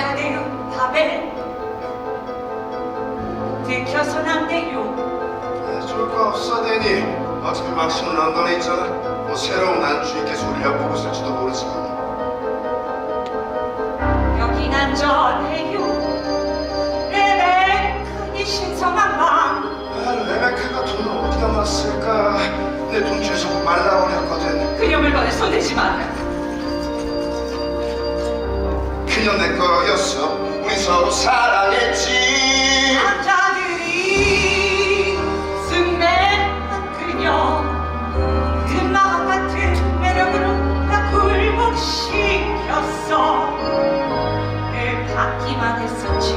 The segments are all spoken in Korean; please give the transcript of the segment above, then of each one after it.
가야 돼요, 바벨. 들켜선 안 돼요. 해줄 거 없어 데니 어차피 막심은 런던에 있잖아 뭐 새로운 안주인께서 우리 엿보고 있을지도 모르지만 여긴 안전해요. 레베카니 신성한 방. 아, 레베카가 돈을 어디다 놨을까 내돈 주에서 말라버렸거든 그녀 물건에 손대지 마. 거였어. 우리 서로 사랑했지. 남자들이 승매한 그녀. 그 마음 같은 매력으로 나 굴복시켰어. 늘 받기만 했었지.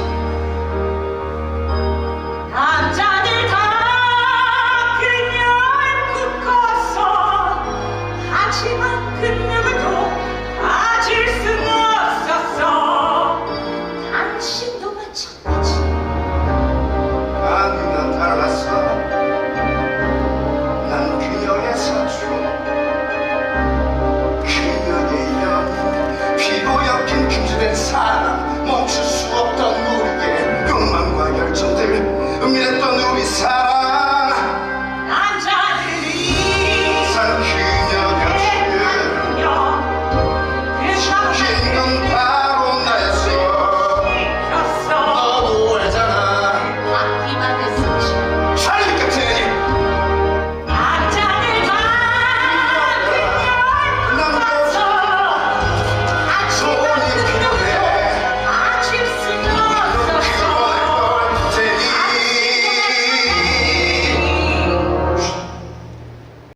그녀를 꿈꿨어 하지만 그 누구도 가질 피고 엮인 금지된 사